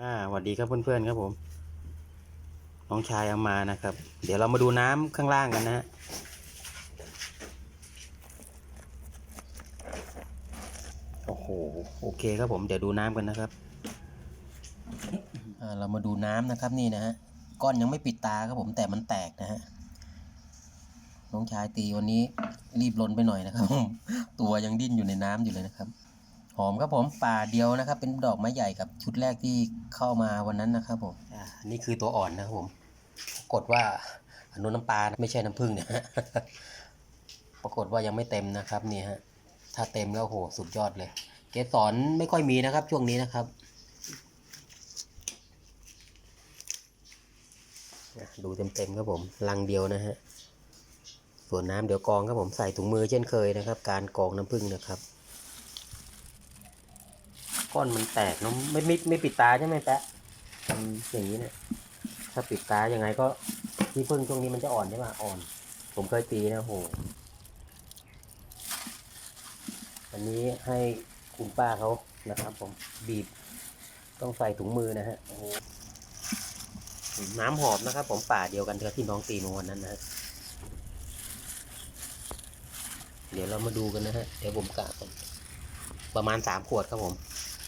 อ่าสวัสดีครับเพื่อนๆครับผม น้องชายเอามานะครับ เดี๋ยวเรามาดูน้ำข้างล่างกันนะฮะโอ้โหโอเคครับผมเดี๋ยวดูน้ำกันนะครับเรามาดูน้ำนะครับนี่นะฮะก้อนยังไม่ปิดตาครับผมแต่มันแตกนะฮะน้องชายตีวันนี้รีบลนไปหน่อยนะครับ ตัวยังดิ้นอยู่ในน้ำอยู่เลยนะครับ หอมครับผมป่าเดียวนะครับ เป็นดอกไม้ใหญ่กับชุดแรกที่เข้ามาวันนั้นนะครับผมอ่านี่คือตัวอ่อนนะครับผมปรากฏว่าอนุน้ำปลาไม่ใช่น้ำผึ้งนะฮะปรากฏว่ายังไม่เต็มนะครับนี่ฮะถ้าเต็มแล้วโหสุดยอดเลย เกสรไม่ค่อยมีนะครับ ช่วงนี้นะครับดูเต็มๆครับผมลังเดียวนะฮะส่วนน้ำเดี๋ยวกองครับผมใส่ถุงมือเช่นเคยนะครับ การกองน้ำผึ้งนะครับ ก้อนมันแตกเนอะไม่ไม่ไม่ปิดตาใช่ไหมแปะอืมอย่างนี้เนี่ยถ้าปิดตายังไงก็ที่พึ่งช่วงนี้มันจะอ่อนใช่ป่ะอ่อน ผมเคยตีนะโหอันนี้ให้คุณป้าเขานะครับ ผมบีบต้องใส่ถุงมือนะฮะโอ้โหน้ำหอมนะครับ ผมป่าเดียวกันกับที่น้องตีเมื่อวันนั้นนะฮะเดี๋ยวเรามาดูกันนะฮะ เดี๋ยวผมกะประมาณสามขวดครับผม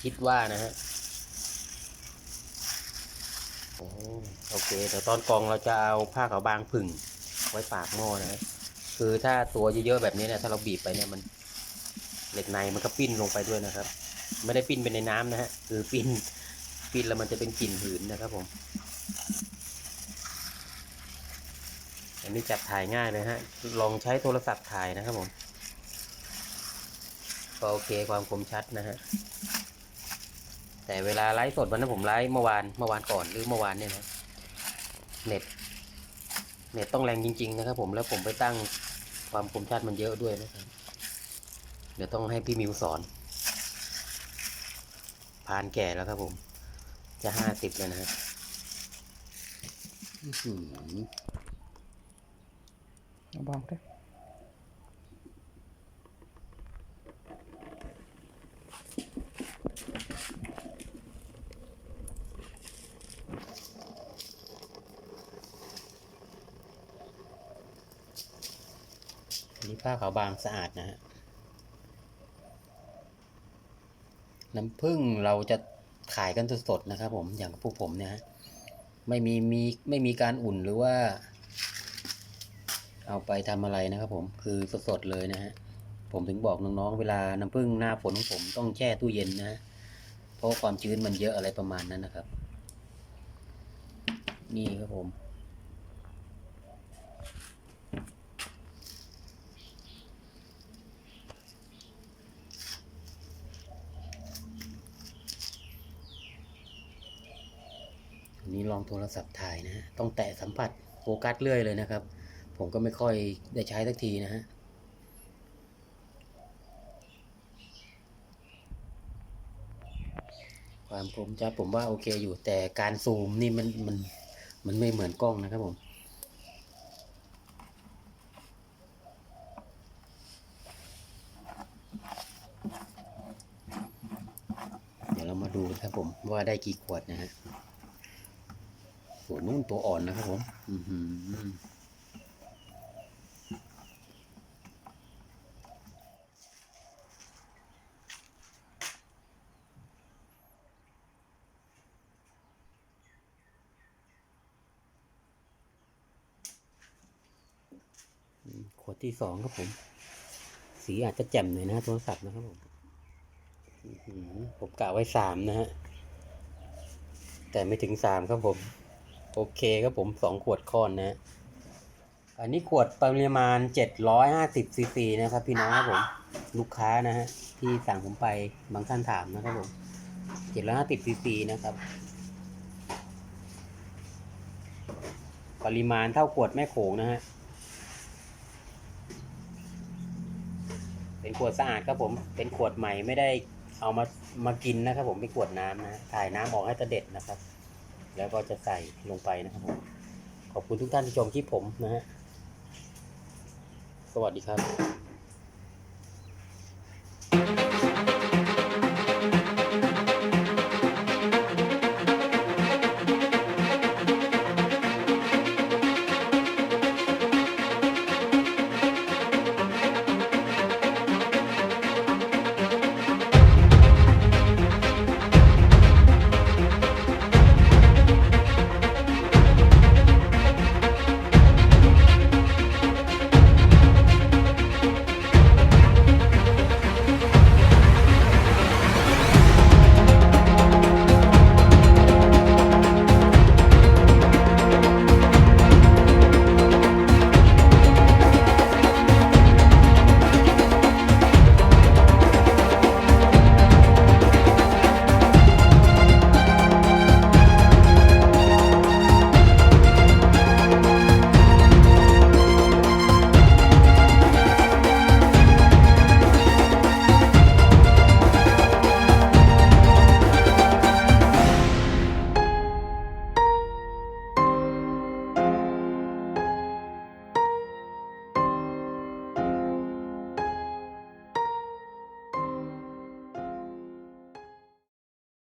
คิดว่านะฮะโอเคเดี๋ยวตอนกองเราจะเอาผ้าขาวบางผึ่งไว้ปากหม้อนะฮะคือถ้าตัวเยอะๆแบบนี้เนี่ยถ้าเราบีบไปเนี่ยมัน เหล็กในมันก็ปิ้นลงไปด้วยนะครับ ไม่ได้ปิ้นไปในน้ำนะฮะคือปิ้นปิ้นแล้วมันจะเป็นกลิ่นหืนนะครับผม อันนี้จับถ่ายง่ายเลยฮะ ลองใช้โทรศัพท์ถ่ายนะครับผมก็โอเคความคมชัดนะฮะ แต่เวลาไลฟ์สดวันนั้นผมไลฟ์เมื่อวานเมื่อวานก่อนหรือเมื่อวานเนี่ยนะเน็ตเน็ตต้องแรงจริง ๆ นะครับ ผมแล้วผมไปตั้งความคมชัดมันเยอะด้วยนะครับ เดี๋ยวต้องให้พี่มิวสอนพานแก่แล้วครับผม จะห้าสิบแล้วนะฮะอื้อหือเอาบอกด้วย อั นนี้ผ้าขาวบางสะอาดนะฮะ น้ำผึ้งเราจะขายกันสดๆนะครับ ผมอย่างพวกผมเนี่ยฮะไม่มีมีไม่มีการอุ่นหรือว่า เอาไปทำอะไรนะครับ ผมคือสดๆเลยนะฮะผมถึงบอกน้องๆเวลาน้ำผึ้งหน้าฝนของผมต้องแช่ตู้เย็นนะ เพราะความชื้นมันเยอะอะไรประมาณนั้นนะครับ นี่ครับผม นี้ลองโทรศัพท์ถ่ายนะฮะต้องแตะสัมผัสโฟกัสเรื่อยเลยนะครับ ผมก็ไม่ค่อยได้ใช้สักทีนะฮะความคมชัดผมว่าโอเคอยู่แต่การซูมนี่มันมัน มันไม่เหมือนกล้องนะครับผม เดี๋ยวเรามาดูนะครับผมว่าได้กี่ขวดนะฮะส่วนุ่นตัวอ่อนนะครับผม อือหืออืมข วดที่สองครับผม สีอาจจะแจ่มหน่อยนะโทรศัพท์นะครับผมผมกะไว้สามนะฮะ แต่ไม่ถึงสามครับผม โอเคครับผมสองขวดค้อนนะ อันนี้ขวดปริมาณเจ็ดร้อยห้าสิบซีซีนะครับ พี่น้องครับผม ลูกค้านะฮะ ที่สั่งผมไปบางท่านถามนะครับผมเจ็ดร้อยห้าสิบซีซีนะครับ ปริมาณเท่าขวดแม่โขงนะฮะ เป็นขวดสะอาดครับผม เป็นขวดใหม่ไม่ได้เอามามากินนะครับ ผมเป็นขวดน้ำนะถ่ายน้ำออกให้ตะเด็ดนะครับ แล้วก็จะใส่ลงไปนะครับผมขอบคุณทุกท่านที่ชมคลิปผมนะฮะสวัสดีครับ